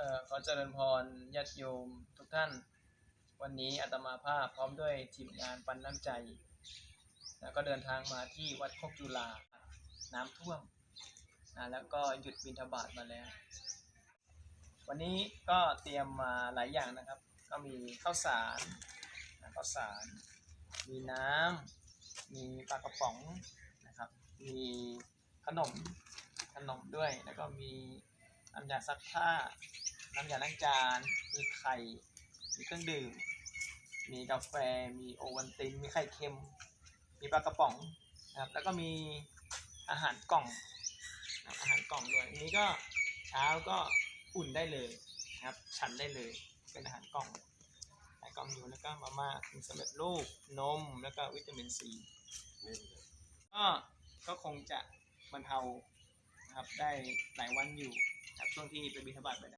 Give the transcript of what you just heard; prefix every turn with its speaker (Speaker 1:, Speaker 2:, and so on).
Speaker 1: ออขอเจริญพรญาติโยมทุกท่าน วันนี้อาตมาภาพพร้อมด้วยทีมงานปันน้ำใจ แล้วก็เดินทางมาที่วัดโคกจุฬาน้ำท่วมนะแล้วก็หยุดบิณฑบาตมาแล้ว วันนี้ก็เตรียมมาหลายอย่างนะครับ ก็มีข้าวสารนะข้าวสาร มีน้ำมีปลากระป๋องนะครับ มีขนมขนมด้วยแล้วก็มีน้ำยาซักผ้า น้ำยาล้างจาน มีไข่ มีเครื่องดื่ม มีกาแฟ มีโอวัลติน มีไข่เค็ม มีปลากระป๋องนะครับ แล้วก็มีอาหารกล่อง อาหารกล่องด้วยอันนี้ก็เช้าก็อุ่นได้เลยนะครับ ฉันได้เลย เป็นอาหารกล่องอาหารกล่องอยู่แล้วก็มาม่ามีสำเร็จรูป นม แล้วก็วิตามินซีก็ก็คงจะบรรเทานะครับได้หลายวันอยู่ครับช่วงที่ไปบิณฑบาตไปได้